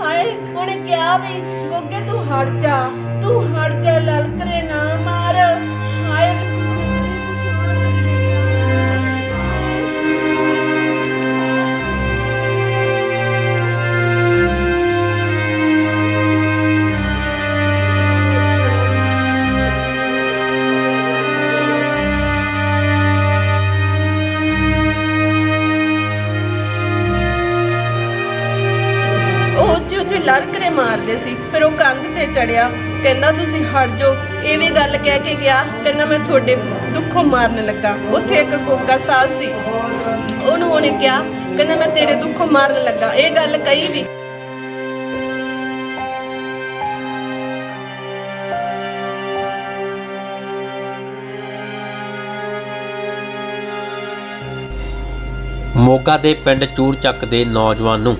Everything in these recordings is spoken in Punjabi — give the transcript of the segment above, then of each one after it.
ਹਾਏ ਉਹਨੇ ਕਿਹਾ ਵੀ ਗੋਗੇ ਤੂੰ ਹਟ ਜਾ ਤੂੰ ਹਟ ਜਾ ਲਲਕਰੇ ਨਾ ਮਾਰ। ਲਲਕਰੇ ਸੀ। ਫਿਰ ਉਹ ਕੰਧ ਤੇ ਚੜਿਆ। ਕਹਿੰਦਾ, ਤੁਸੀਂ ਹਟ ਜਾਓ। ਐਵੇਂ ਗੱਲ ਕਹਿ ਕੇ ਗਿਆ। ਕਹਿੰਦਾ, ਮੈਂ ਤੁਹਾਡੇ ਦੁੱਖੋਂ ਮਾਰਨ ਲੱਗਾ। ਉੱਥੇ ਇੱਕ ਗੋਗਾ ਸਾਲ ਸੀ। ਉਹਨੂੰ ਉਹਨੇ ਕਿਹਾ, ਕਹਿੰਦਾ, ਮੈਂ ਤੇਰੇ ਦੁੱਖੋਂ ਮਾਰਨ ਲੱਗਾ। ਇਹ ਗੱਲ ਕਹੀ ਵੀ ਮੋਗਾ ਦੇ ਪਿੰਡ ਚੂੜਚੱਕ ਦੇ ਨੌਜਵਾਨ ਨੂੰ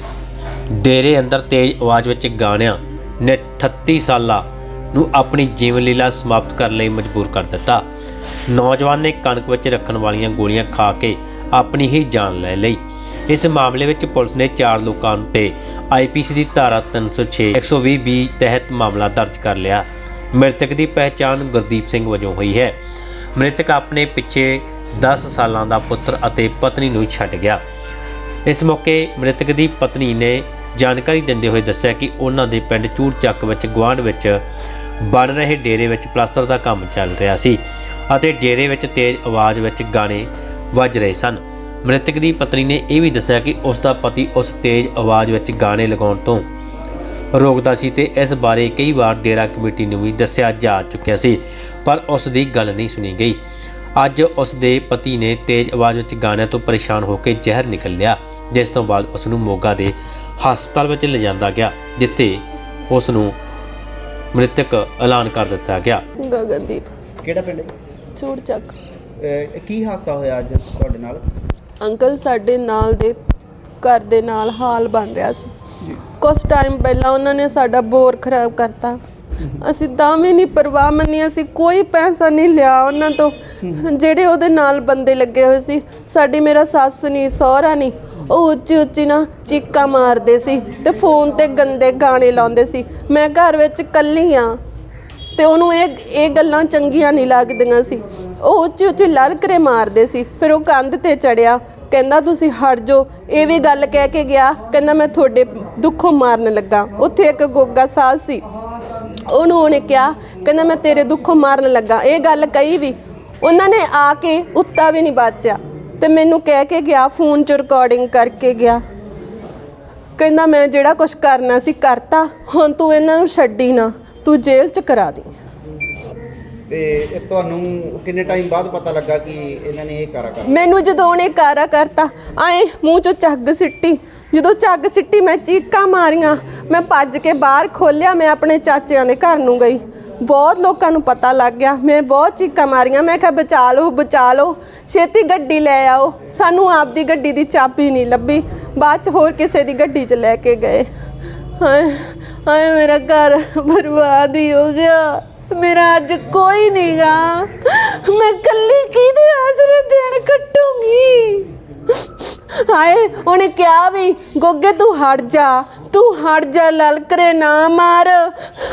ਡੇਰੇ ਅੰਦਰ ਤੇਜ਼ ਆਵਾਜ਼ ਵਿੱਚ ਗਾਣਿਆਂ ਨੇ 38 ਸਾਲਾਂ ਨੂੰ ਆਪਣੀ ਜੀਵਨ ਲੀਲਾ ਸਮਾਪਤ ਕਰਨ ਲਈ ਮਜਬੂਰ ਕਰ ਦਿੱਤਾ। ਨੌਜਵਾਨ ਨੇ ਕਣਕ ਵਿੱਚ ਰੱਖਣ ਵਾਲੀਆਂ ਗੋਲੀਆਂ ਖਾ ਕੇ ਆਪਣੀ ਹੀ ਜਾਨ ਲੈ ਲਈ। ਇਸ ਮਾਮਲੇ ਵਿੱਚ ਪੁਲਿਸ ਨੇ 4 ਲੋਕਾਂ ਤੇ ਆਈਪੀਸੀ ਦੀ ਧਾਰਾ 306 120 ਬੀ ਤਹਿਤ ਮਾਮਲਾ ਦਰਜ ਕਰ ਲਿਆ। ਮ੍ਰਿਤਕ ਦੀ ਪਹਿਚਾਣ ਗੁਰਦੀਪ ਸਿੰਘ ਵਜੋਂ ਹੋਈ ਹੈ। ਮ੍ਰਿਤਕ ਆਪਣੇ ਪਿੱਛੇ 10 ਸਾਲਾਂ ਦਾ ਪੁੱਤਰ ਅਤੇ ਪਤਨੀ ਨੂੰ ਛੱਡ ਗਿਆ। ਇਸ ਮੌਕੇ ਮ੍ਰਿਤਕ ਦੀ ਪਤਨੀ ਨੇ ਜਾਣਕਾਰੀ ਦਿੰਦੇ ਹੋਏ ਦੱਸਿਆ ਕਿ ਉਹਨਾਂ ਦੇ ਪਿੰਡ ਚੂੜਚੱਕ ਵਿੱਚ ਗੁਆਂਢ ਵਿੱਚ ਬਣ ਰਹੇ ਡੇਰੇ ਵਿੱਚ ਪਲਾਸਟਰ ਦਾ ਕੰਮ ਚੱਲ ਰਿਹਾ ਸੀ ਅਤੇ ਡੇਰੇ ਵਿੱਚ ਤੇਜ਼ ਆਵਾਜ਼ ਵਿੱਚ ਗਾਣੇ ਵੱਜ ਰਹੇ ਸਨ। ਮ੍ਰਿਤਕ ਦੀ ਪਤਨੀ ਨੇ ਇਹ ਵੀ ਦੱਸਿਆ ਕਿ ਉਸ ਦਾ ਪਤੀ ਉਸ ਤੇਜ਼ ਆਵਾਜ਼ ਵਿੱਚ ਗਾਣੇ ਲਗਾਉਣ ਤੋਂ ਰੋਕਦਾ ਸੀ ਤੇ ਇਸ ਬਾਰੇ ਕਈ ਵਾਰ ਡੇਰਾ ਕਮੇਟੀ ਨੂੰ ਵੀ ਦੱਸਿਆ ਜਾ ਚੁੱਕਿਆ ਸੀ, ਪਰ ਉਸ ਦੀ ਗੱਲ ਨਹੀਂ ਸੁਣੀ ਗਈ। ਅੱਜ ਉਸ ਦੇ ਪਤੀ ਨੇ ਤੇਜ਼ ਆਵਾਜ਼ ਵਿੱਚ ਗਾਣਿਆਂ ਤੋਂ ਪਰੇਸ਼ਾਨ ਹੋ ਕੇ ਜ਼ਹਿਰ ਨਿਕਲ ਲਿਆ। ਜਿਸ ਤੋਂ ਬਾਅਦ ਉਸ ਨੂੰ ਮੋਗਾ ਦੇ ਹਸਪਤਾਲ ਵਿੱਚ ਲਿਜਾਂਦਾ ਗਿਆ ਜਿੱਥੇ ਉਸ ਨੂੰ ਮ੍ਰਿਤਕ ਐਲਾਨ ਕਰ ਦਿੱਤਾ ਗਿਆ। ਗਗਨਦੀਪ। ਕਿਹੜਾ ਪਿੰਡ ਹੈ? ਚੂੜ ਚੱਕ ਅਹ ਕੀ ਹਾਦਸਾ ਹੋਇਆ ਅੱਜ ਤੁਹਾਡੇ ਨਾਲ? ਅੰਕਲ ਸਾਡੇ ਨਾਲ ਦੇ ਘਰ ਦੇ ਨਾਲ ਹਾਲ ਬਣ ਰਿਹਾ ਸੀ। ਕੁਝ ਟਾਈਮ ਪਹਿਲਾਂ ਉਹਨਾਂ ਨੇ ਸਾਡਾ ਬੋਰ ਖਰਾਬ ਕਰਤਾ। ਅਸੀਂ ਤਾਂ ਵੀ ਨਹੀਂ ਪਰਵਾਹ ਮੰਨੀ ਅਸੀਂ ਕੋਈ ਪੈਸਾ ਨਹੀਂ ਲਿਆ ਉਹਨਾਂ ਤੋਂ। ਜਿਹੜੇ ਉਹਦੇ ਨਾਲ ਬੰਦੇ ਲੱਗੇ ਹੋਏ ਸੀ ਸਾਡੀ ਮੇਰਾ ਸੱਸ ਨਹੀਂ ਸਹੁਰਾ ਨਹੀਂ ਉਹ ਉੱਚੀ ਉੱਚੀ ਨਾ ਚੀਕਾਂ ਮਾਰਦੇ ਸੀ ਤੇ ਫੋਨ ਤੇ ਗੰਦੇ ਗਾਣੇ ਲਾਉਂਦੇ ਸੀ। ਮੈਂ ਘਰ ਵਿੱਚ ਇਕੱਲੀ ਆ ਤੇ ਉਹਨੂੰ ਇਹ ਇਹ ਗੱਲਾਂ ਚੰਗੀਆਂ ਨਹੀਂ ਲੱਗਦੀਆਂ ਸੀ। ਉਹ ਉੱਚੀ ਉੱਚੀ ਲਲਕਰੇ ਮਾਰਦੇ ਸੀ। ਫਿਰ ਉਹ ਕੰਧ ਤੇ ਚੜਿਆ, ਕਹਿੰਦਾ, ਤੁਸੀਂ ਹਟ ਜਾਓ। ਇਹ ਵੀ ਗੱਲ ਕਹਿ ਕੇ ਗਿਆ, ਕਹਿੰਦਾ, ਮੈਂ ਤੁਹਾਡੇ ਦੁੱਖੋਂ ਮਾਰਨ ਲੱਗਾ। ਉੱਥੇ ਇੱਕ ਗੋਗਾ ਸਾਲ ਸੀ। ਉਹਨੂੰ ਉਹਨੇ ਕਿਹਾ, ਕਹਿੰਦਾ, ਮੈਂ ਤੇਰੇ ਦੁੱਖੋਂ ਮਾਰਨ ਲੱਗਾ। ਇਹ ਗੱਲ ਕਹੀ ਵੀ ਉਹਨਾਂ ਨੇ ਆ ਕੇ ਉੱਤਾ ਵੀ ਨਹੀਂ ਬਾਚਿਆ। ਤੇ ਮੈਨੂੰ ਕਹਿ ਕੇ ਗਿਆ ਫੋਨ 'ਚ ਰਿਕਾਰਡਿੰਗ ਕਰਕੇ ਗਿਆ। ਕਹਿੰਦਾ ਮੈਂ ਜਿਹੜਾ ਕੁਝ ਕਰਨਾ ਸੀ ਕਰਤਾ ਹੁਣ ਤੂੰ ਇਹਨਾਂ ਨੂੰ ਛੱਡੀ ਨਾ ਤੂੰ ਜੇਲ੍ਹ 'ਚ ਕਰਾ ਦੀ। ਤੇ ਇਹ ਤੁਹਾਨੂੰ ਕਿੰਨੇ ਟਾਈਮ ਬਾਅਦ ਪਤਾ ਲੱਗਾ ਕਿ ਇਹਨਾਂ ਨੇ ਇਹ ਕਾਰਾ ਕਰ ਮੈਨੂੰ ਜਦੋਂ ਉਹਨੇ ਕਾਰਾ ਕਰਤਾ ਆਏ ਮੂੰਹ 'ਚੋਂ ਝੱਗ ਸਿੱਟੀ। ਜਦੋਂ ਝੱਗ ਸਿੱਟੀ ਮੈਂ ਚੀਕਾਂ ਮਾਰੀਆਂ। ਮੈਂ ਭੱਜ ਕੇ ਬਾਹਰ ਖੋਲਿਆ ਮੈਂ ਆਪਣੇ ਚਾਚਿਆਂ ਦੇ ਘਰ ਨੂੰ ਗਈ। ਬਹੁਤ ਲੋਕਾਂ ਨੂੰ ਪਤਾ ਲੱਗ ਗਿਆ। ਮੈਂ ਬਹੁਤ ਚੀਕਾਂ ਮਾਰੀਆਂ। ਮੈਂ ਕਿਹਾ ਬਚਾ ਲਓ ਬਚਾ ਲਓ ਛੇਤੀ ਗੱਡੀ ਲੈ ਆਓ। ਸਾਨੂੰ ਆਪਦੀ ਗੱਡੀ ਦੀ ਚਾਬੀ ਨਹੀਂ ਲੱਭੀ। ਬਾਅਦ 'ਚ ਹੋਰ ਕਿਸੇ ਦੀ ਗੱਡੀ 'ਚ ਲੈ ਕੇ ਗਏ। ਹਾਏ ਹਾਏ, ਮੇਰਾ ਘਰ ਬਰਬਾਦ ਹੀ ਹੋ ਗਿਆ। ਮੇਰਾ ਅੱਜ ਕੋਈ ਨਹੀਂਗਾ ਮੈਂ ਕੱਲੀ ਕਿਹਦੇ ਆਸਰੇ ਦੇਣ ਕੱਟੂੰਗੀ ਹਾਏ, ਉਹਨੇ ਕਿਹਾ ਵੀ, ਗੋਗੇ ਤੂੰ ਹਟ ਜਾ, ਤੂੰ ਹਟ ਜਾ, ਲਲਕਰੇ ਨਾ ਮਾਰ।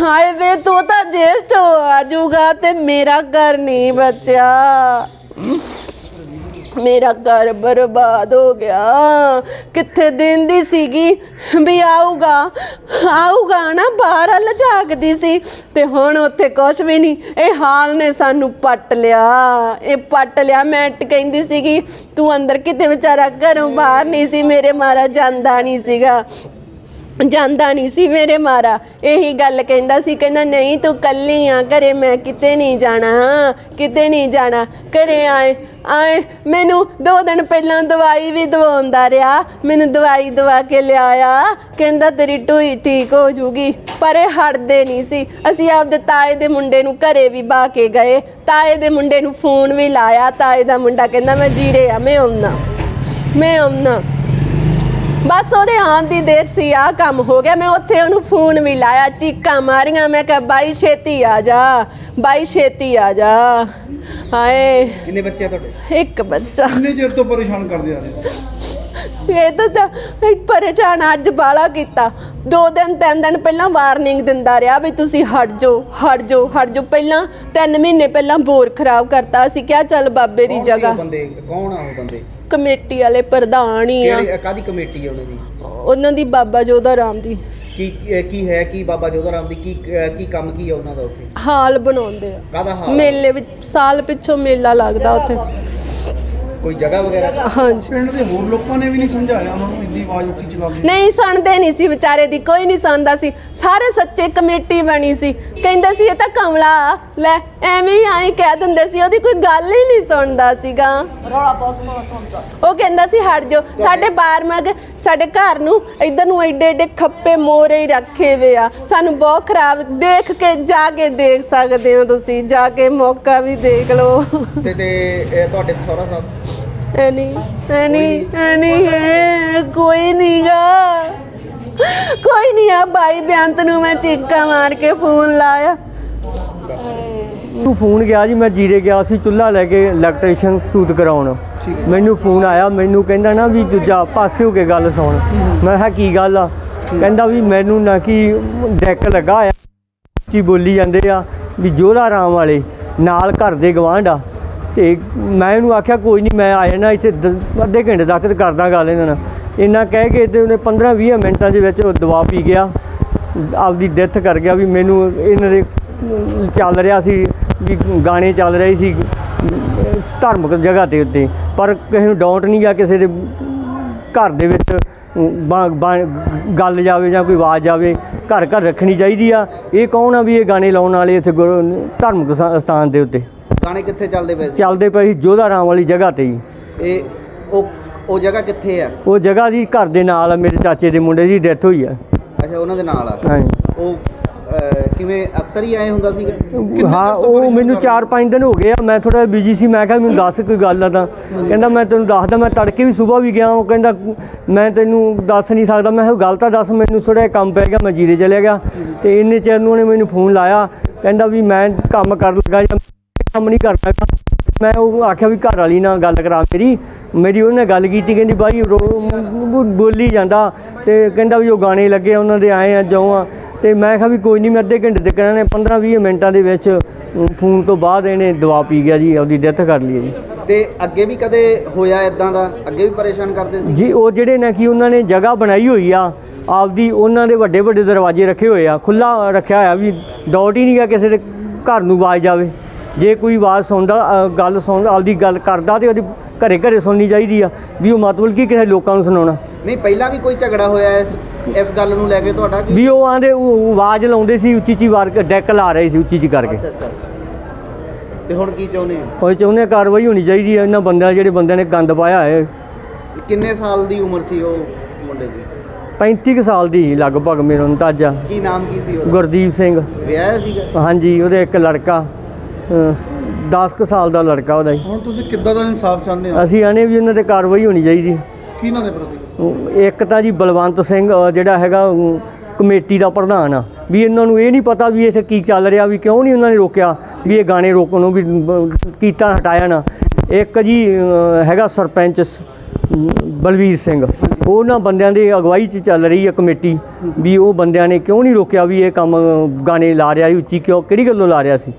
ਹਾਏ ਵੇ, ਤੂੰ ਤਾਂ ਜੇਲ੍ਹ ਚੋਂ ਆ ਜਾਊਗਾ ਤੇ ਮੇਰਾ ਘਰ ਨਹੀਂ ਬਚਿਆ। ਮੇਰਾ ਘਰ ਬਰਬਾਦ ਹੋ ਗਿਆ। ਕਿੱਥੇ ਦਿਨ ਦੀ ਸੀਗੀ? ਵੀ ਆਊਗਾ। ਆਊਗਾ ਨਾ, ਬਾਹਰ ਵੱਲ ਝਾਕਦੀ ਸੀ। ਤੇ ਹੁਣ ਉੱਥੇ ਕੁਝ ਵੀ ਨਹੀਂ। ਇਹ ਹਾਲ ਨੇ ਸਾਨੂੰ ਪੱਟ ਲਿਆ। ਇਹ ਪੱਟ ਲਿਆ। ਮੈਂ ਟ- ਕਹਿੰਦੀ ਸੀਗੀ, ਤੂੰ ਅੰਦਰ ਕਿਤੇ ਵਿਚਾਰਾ ਘਰੋਂ ਬਾਹਰ ਨਹੀਂ ਸੀ। ਮੇਰੇ ਮਾਰਾ ਜਾਂਦਾ ਨਹੀਂ ਸੀਗਾ। ਜਾਂਦਾ ਨਹੀਂ ਸੀ ਮੇਰੇ ਮਾਰਾ। ਇਹੀ ਗੱਲ ਕਹਿੰਦਾ ਸੀ, ਕਹਿੰਦਾ, ਨਹੀਂ, ਤੂੰ ਕੱਲੀ ਆ, ਘਰੇ ਮੈਂ ਕਿਤੇ ਨਹੀਂ ਜਾਣਾ ਕਿਤੇ ਨਹੀਂ ਜਾਣਾ। ਘਰੇ ਆਏ ਆਏ, ਮੈਨੂੰ ਦੋ ਦਿਨ ਪਹਿਲਾਂ ਦਵਾਈ ਵੀ ਦਵਾਉਂਦਾ ਰਿਹਾ। ਮੈਨੂੰ ਦਵਾਈ ਦਵਾ ਕੇ ਲਿਆਇਆ। ਕਹਿੰਦਾ, ਤੇਰੀ ਟੂਈ ਠੀਕ ਹੋ ਜੂਗੀ, ਪਰ ਇਹ ਹਟਦੇ ਨਹੀਂ ਸੀ। ਅਸੀਂ ਆਪਦੇ ਤਾਏ ਦੇ ਮੁੰਡੇ ਨੂੰ ਘਰੇ ਵੀ ਬਾ ਕੇ ਗਏ। ਤਾਏ ਦੇ ਮੁੰਡੇ ਨੂੰ ਫੋਨ ਵੀ ਲਾਇਆ। ਤਾਏ ਦਾ ਮੁੰਡਾ ਕਹਿੰਦਾ, ਮੈਂ ਜੀਰੇ ਆ, ਮੈਂ ਆਉਣਾ ਮੈਂ ਆਉਣਾ ਬਸ ਉਹਦੇ ਆਉਣ ਦੀ ਦੇਰ ਸੀ ਆ ਕੰਮ ਹੋ ਗਿਆ। ਮੈਂ ਉੱਥੇ ਉਹਨੂੰ ਫੋਨ ਵੀ ਲਾਇਆ ਚੀਕਾਂ ਮਾਰੀਆਂ। ਮੈਂ ਕਿਹਾ ਬਾਈ ਛੇਤੀ ਆ ਜਾ ਬਾਈ ਛੇਤੀ ਆ ਜਾ। ਹਾਏ। ਕਿੰਨੇ ਬੱਚੇ ਆ ਤੁਹਾਡੇ? ਇੱਕ ਬੱਚਾ। ਕਿੰਨੇ ਚਿਰ ਤੋਂ ਪਰੇਸ਼ਾਨ ਕਰਦੇ ਆ? ਰਹੇ ਇਹ ਤਾਂ ਤਾਂ ਪਰੇਸ਼ਾਨ ਅੱਜ ਬਾਲਾ ਕੀਤਾ। ਦੋ ਦਿਨ ਤਿੰਨ ਦਿਨ ਪਹਿਲਾਂ ਵਾਰਨਿੰਗ ਦਿੰਦਾ ਰਿਹਾ ਵੀ ਤੁਸੀਂ ਹਟ ਜਾਓ ਹਟ ਜਾਓ ਹਟ ਜਾਓ। ਪਹਿਲਾਂ ਤਿੰਨ ਮਹੀਨੇ ਪਹਿਲਾਂ ਬੋਰ ਖਰਾਬ ਕਰਤਾ। ਅਸੀਂ ਕਿਹਾ ਚੱਲ ਬਾਬੇ ਦੀ ਜਗ੍ਹਾ। ਬੰਦੇ? ਕੌਣ ਆ ਉਹ ਬੰਦੇ? ਕਮੇਟੀ ਵਾਲੇ ਪ੍ਰਧਾਨ ਹੀ ਆ। ਕਿਹੜੀ ਕਾਦੀ ਕਮੇਟੀ ਹੈ ਉਹਨਾਂ ਦੀ? ਉਹਨਾਂ ਦੀ ਬਾਬਾ ਜੋਧਾ ਰਾਮ ਦੀ। ਕੀ ਕੀ ਹੈ ਕੀ ਬਾਬਾ ਜੋਧਾ ਰਾਮ ਦੀ? ਕੀ ਕੀ ਕੰਮ ਕੀ ਹੈ ਉਹਨਾਂ ਦਾ ਉੱਥੇ? ਹਾਲ ਬਣਾਉਂਦੇ ਆ। ਕਾਹਦਾ ਹਾਲ? ਆ? ਮੇਲੇ ਵਿੱਚ ਸਾਲ ਪਿੱਛੋਂ ਮੇਲਾ ਲੱਗਦਾ ਉੱਥੇ। ਕੋਈ ਜਗ੍ਹਾ ਵਗੈਰਾ? ਹਾਂਜੀ। ਪਿੰਡ ਦੇ ਹੋਰ ਲੋਕਾਂ ਨੇ ਵੀ ਨਹੀਂ ਸਮਝਾਇਆ? ਉਹਨਾਂ ਨੂੰ ਇੰਨੀ ਆਵਾਜ਼ ਉੱਠੀ ਚਲਾਉਂਦੀ ਨਹੀਂ ਸੁਣਦੇ ਨਹੀਂ ਸੀ ਵਿਚਾਰੇ ਦੀ ਕੋਈ ਨਹੀਂ ਸੁਣਦਾ ਸੀ। ਸਾਰੇ ਸੱਚੇ ਕਮੇਟੀ ਬਣੀ ਸੀ। ਕਹਿੰਦੇ ਸੀ ਇਹ ਤਾਂ ਕਮਲਾ। ਲੈ ਐਵੇਂ ਹੀ ਆਈ ਕਹਿ ਦਿੰਦੇ ਸੀ ਉਹਦੀ ਕੋਈ ਗੱਲ ਹੀ ਨਹੀਂ ਸੁਣਦਾ ਸੀਗਾ। ਰੌਲਾ ਬਹੁਤ ਸੁਣਦਾ। ਉਹ ਕਹਿੰਦਾ ਸੀ ਹਟ ਜਾਓ ਸਾਡੇ ਬਾਰ ਮਗ ਸਾਡੇ ਘਰ ਨੂੰ ਇਧਰ ਨੂੰ ਐਡੇ ਐਡੇ ਖੱਪੇ ਮੋਰੇ ਹੀ ਰੱਖੇ ਵੇ ਆ। ਸਾਨੂੰ ਬਹੁਤ ਖਰਾਬ ਦੇਖ ਕੇ ਜਾ ਕੇ ਦੇਖ ਸਕਦੇ ਹੋ ਤੁਸੀਂ ਜਾ ਕੇ ਮੌਕਾ ਵੀ ਦੇਖ ਲਓ। ਤੇ ਤੇ ਇਹ ਤੁਹਾਡੇ ਸਹੁਰਾ ਸਾਹਿਬ? ਐਨੀ ਐਨੀ ਐਨੀ ਕੋਈ ਨਹੀਂਗਾ ਕੋਈ ਨਹੀਂ ਆ ਬਾਈ ਬੇਅੰਤ ਨੂੰ ਮੈਂ ਚੀਕਾਂ ਮਾਰ ਕੇ ਫੋਨ ਲਾਇਆ। ਨੂੰ ਫੋਨ ਗਿਆ ਜੀ, ਮੈਂ ਜੀਰੇ ਗਿਆ ਸੀ ਚੁੱਲ੍ਹਾ ਲੈ ਕੇ ਇਲੈਕਟ੍ਰੀਸ਼ੀਅਨ ਸੂਤ ਕਰਾਉਣ। ਮੈਨੂੰ ਫੋਨ ਆਇਆ, ਮੈਨੂੰ ਕਹਿੰਦਾ ਨਾ ਵੀ ਦੂਜਾ ਪਾਸੇ ਹੋ ਕੇ ਗੱਲ ਸੁਣ। ਮੈਂ ਕਿਹਾ, ਕੀ ਗੱਲ ਆ? ਕਹਿੰਦਾ ਵੀ ਮੈਨੂੰ ਨਾ ਕੀ ਡੈਕ ਲੱਗਾ ਆ। ਚੀ ਬੋਲੀ ਜਾਂਦੇ ਆ ਵੀ ਜੋਧਾ ਰਾਮ ਵਾਲੇ, ਨਾਲ ਘਰ ਦੇ ਗਵਾਂਢ ਆ। ਤੇ ਮੈਂ ਇਹਨੂੰ ਆਖਿਆ, ਕੋਈ ਨਹੀਂ, ਮੈਂ ਆ ਜਾਣਾ ਇੱਥੇ ਦ- ਅੱਧੇ ਘੰਟੇ ਤੱਕ ਤੇ ਕਰਦਾ ਗੱਲ ਇਹਨਾਂ ਨਾਲ। ਇੰਨਾ ਕਹਿ ਕੇ ਤੇ ਉਹਨੇ 15 20 ਮਿੰਟਾਂ ਦੇ ਵਿੱਚ ਉਹ ਦਵਾ ਪੀ ਗਿਆ। ਆਪਦੀ ਡੈਥ ਕਰ ਗਿਆ ਵੀ ਮੈਨੂੰ ਇਹਨਾਂ ਦੇ ਚੱਲ ਰਿਹਾ ਸੀ, ਵੀ ਗਾਣੇ ਚੱਲ ਰਹੇ ਸੀ, ਧਾਰਮਿਕ ਜਗ੍ਹਾ ਤੇ ਉੱਤੇ। ਪਰ ਕਿਸੇ ਨੂੰ ਡਾਊਟ ਨਹੀਂ ਗਿਆ ਕਿਸੇ ਦੇ ਘਰ ਦੇ ਵਿੱਚ ਬਾ- ਬਾ- ਗੱਲ ਜਾਵੇ ਜਾਂ ਕੋਈ ਆਵਾਜ਼ ਜਾਵੇ ਘਰ ਘਰ ਰੱਖਣੀ ਚਾਹੀਦੀ ਆ। ਇਹ ਕੌਣ ਆ ਵੀ ਇਹ ਗਾਣੇ ਲਾਉਣ ਵਾਲੇ ਇੱਥੇ ਗੁਰੂ- ਧਾਰਮਿਕ ਸਥਾ- ਸਥਾਨ ਦੇ ਉੱਤੇ? ਗਾਣੇ ਕਿੱਥੇ ਚੱਲਦੇ ਪਏ ਸੀ? ਚੱਲਦੇ ਪਏ ਸੀ ਜੋਧਾ ਰਾਮ ਵਾਲੀ ਜਗ੍ਹਾ ਤੇ ਹੀ ਇਹ ਉਹ ਉਹ ਜਗ੍ਹਾ ਕਿੱਥੇ ਆ? ਉਹ ਜਗ੍ਹਾ ਜੀ ਘਰ ਦੇ ਨਾਲ ਆ, ਮੇਰੇ ਚਾਚੇ ਦੇ ਮੁੰਡੇ ਦੀ ਡੈਥ ਹੋਈ ਆ। ਅੱਛਾ ਉਹਨਾਂ ਦੇ ਨਾਲ ਆ? ਹਾਂਜੀ ਉਹ ਅਹ, ਕਿਵੇਂ ਅਕਸਰ ਹੀ ਆਏ ਹੁੰਦਾ ਸੀਗਾ ਹਾਂ ਉਹ ਮੈਨੂੰ 4-5 ਦਿਨ ਹੋ ਗਏ ਆ ਮੈਂ ਥੋੜਾ ਬਿਜ਼ੀ ਸੀ ਮੈਂ ਕਿਹਾ ਮੈਨੂੰ ਦੱਸ ਕੋਈ ਗੱਲ ਆ ਤਾਂ। ਕਹਿੰਦਾ ਮੈਂ ਤੈਨੂੰ ਦੱਸਦਾ ਮੈਂ ਤੜਕੇ ਵੀ ਸਵੇਰ ਵੀ ਗਿਆ ਉਹ ਕਹਿੰਦਾ ਮੈਂ ਤੈਨੂੰ ਦੱਸ ਨਹੀਂ ਸਕਦਾ। ਮੈਂ ਕਿਹਾ ਗੱਲ ਤਾਂ ਦੱਸ ਮੈਨੂੰ ਥੋੜਾ ਕੰਮ ਪੈ ਗਿਆ ਮੈਂ ਜੀਰੇ ਚਲਿਆ ਗਿਆ। ਤੇ ਇੰਨੇ ਚਿਰ ਨੂੰ ਉਹਨੇ ਮੈਨੂੰ ਫੋਨ ਲਾਇਆ ਕਹਿੰਦਾ ਵੀ ਮੈਂ ਕੰਮ ਕਰਨ ਲੱਗਾ ਜਾਂ ਕੰਮ ਨਹੀਂ ਕਰਦਾ। ਮੈਂ ਉਹ ਆਖਿਆ ਵੀ ਘਰ ਵਾਲੀ ਨਾਲ ਗੱਲ ਕਰਾ ਮੇਰੀ। ਮੇਰੀ ਉਹਨੇ ਗੱਲ ਕੀਤੀ ਕਹਿੰਦੀ ਬਾਈ ਬੋਲੀ ਜਾਂਦਾ ਤੇ ਕਹਿੰਦਾ ਵੀ ਉਹ ਗਾਣੇ ਲੱਗੇ ਉਹਨਾਂ ਦੇ ਆਏ ਆ ਜੋ ਆ। ਤੇ ਮੈਂ ਕਿਹਾ ਵੀ ਕੋਈ ਨਹੀਂ ਮੈਂ ਅੱਧੇ ਘੰਟੇ ਤੱਕ ਇਹਨਾਂ ਨੇ 15 20 ਮਿੰਟਾਂ ਦੇ ਵਿੱਚ ਫੋਨ ਤੋਂ ਬਾਅਦ ਇਹਨੇ ਦਵਾ ਪੀ ਗਿਆ ਜੀ ਆਪਦੀ ਡੈਥ ਕਰ ਲਈ ਜੀ। ਤੇ ਅੱਗੇ ਵੀ ਕਦੇ ਹੋਇਆ ਇਦਾਂ ਦਾ? ਅੱਗੇ ਵੀ ਪਰੇਸ਼ਾਨ ਕਰਦੇ ਸੀ? ਜੀ ਉਹ ਜਿਹੜੇ ਨੇ ਕਿ ਉਹਨਾਂ ਨੇ ਜਗ੍ਹਾ ਬਣਾਈ ਹੋਈ ਆ ਆਪਦੀ ਉਹਨਾਂ ਦੇ ਵੱਡੇ ਵੱਡੇ ਦਰਵਾਜ਼ੇ ਰੱਖੇ ਹੋਏ ਆ ਖੁੱਲਾ ਰੱਖਿਆ ਹੋਇਆ ਵੀ ਡਾਊਟ ਹੀ ਨਹੀਂ ਗਾ ਕਿਸੇ ਦੇ ਘਰ ਨੂੰ ਆਵਾਜ਼ ਜਾਵੇ। ਜੇ ਕੋਈ ਆਵਾਜ਼ ਸੁਣਦਾ ਗੱਲ ਸੁਣ ਆਪਦੀ ਗੱਲ ਕਰਦਾ ਤੇ ਉਹਦੀ ਘਰੇ ਘਰੇ ਸੁਣਨੀ ਚਾਹੀਦੀ ਆ ਵੀ ਉਹ ਮਤਲਬ ਕੀ ਕਿਸੇ ਲੋਕਾਂ ਨੂੰ ਸੁਣਾਉਣਾ। ਨਹੀਂ ਪਹਿਲਾਂ ਵੀ ਕੋਈ ਝਗੜਾ ਹੋਇਆ ਇਸ ਇਸ ਗੱਲ ਨੂੰ ਲੈ ਕੇ ਤੁਹਾਡਾ ਕਿ? ਵੀ ਉਹ ਆਂਦੇ ਉਹ ਆਵਾਜ਼ ਲਾਉਂਦੇ ਸੀ ਉੱਚੀ ਉੱਚੀ ਵਾਰ ਡੈਕ ਲਾ ਰਹੇ ਸੀ ਉੱਚੀ ਉੱਚੀ ਕਰਕੇ। ਅੱਛਾ ਅੱਛਾ। ਤੇ ਹੁਣ ਕੀ ਚਾਹੁੰਦੇ ਹੋ? ਉਹ ਚਾਹੁੰਦੇ ਕਾਰਵਾਈ ਹੋਣੀ ਚਾਹੀਦੀ ਹੈ ਇਹਨਾਂ ਬੰਦਿਆਂ ਜਿਹੜੇ ਬੰਦਿਆਂ ਨੇ ਗੰਦ ਪਾਇਆ ਹੈ ਕਿੰਨੇ ਸਾਲ ਦੀ ਉਮਰ ਸੀ ਉਹ ਮੁੰਡੇ ਦੀ? 35 ਕੁ ਸਾਲ ਦੀ ਲਗਭਗ ਮੇਰਾ ਅੰਦਾਜ਼ਾ। ਕੀ ਨਾਮ ਕੀ ਸੀ ਉਹਦਾ? ਗੁਰਦੀਪ ਸਿੰਘ। ਵਿਆਹਿਆ ਸੀਗਾ? ਹਾਂਜੀ ਉਹਦੇ ਇੱਕ ਲੜਕਾ। 10 ਕੁ ਸਾਲ ਦਾ ਲੜਕਾ ਉਹਦਾ ਜੀ। ਹੁਣ ਤੁਸੀਂ ਕਿੱਦਾਂ ਦਾ ਇਨਸਾਫ ਚਾਹੁੰਦੇ ਹੋ? ਅਸੀਂ ਆਨੇ ਵੀ ਉਹਨਾਂ ਤੇ ਕਾਰਵਾਈ ਹੋਣੀ ਚਾਹੀਦੀ। ਦੇ ਪ੍ਰਤੀ? ਇੱਕ ਤਾਂ ਜੀ ਬਲਵੰਤ ਸਿੰਘ ਅ, ਜਿਹੜਾ ਹੈਗਾ ਅਮ, ਕਮੇਟੀ ਦਾ ਪ੍ਰਧਾਨ ਆ। ਵੀ ਇਹਨਾਂ ਨੂੰ ਇਹ ਨਹੀਂ ਪਤਾ ਵੀ ਇੱਥੇ ਕੀ ਚੱਲ ਰਿਹਾ ਵੀ ਕਿਉਂ ਨਹੀਂ ਉਹਨਾਂ ਨੇ ਰੋਕਿਆ ਵੀ ਇਹ ਗਾਣੇ ਰੋਕਣ ਨੂੰ ਵੀ ਬ- ਕੀਤਾ ਹਟਾਇਆ ਨਾ। ਇੱਕ ਜੀ ਅ, ਹੈਗਾ ਸਰਪੰਚ ਸ- ਅਮ, ਬਲਵੀਰ ਸਿੰਘ। ਉਹਨਾਂ ਬੰਦਿਆਂ ਦੀ ਅਗਵਾਈ 'ਚ ਚੱਲ ਰਹੀ ਹੈ ਕਮੇਟੀ ਵੀ ਉਹ ਬੰਦਿਆਂ ਨੇ ਕਿਉਂ ਨਹੀਂ ਰੋਕਿਆ ਵੀ ਇਹ ਕੰਮ ਗਾਣੇ ਲਾ ਰਿਹਾ ਸੀ ਉੱਚੀ ਕਿਉਂ ਕਿਹੜੀ ਗੱਲੋਂ ਲਾ ਰਿਹਾ ਸੀ?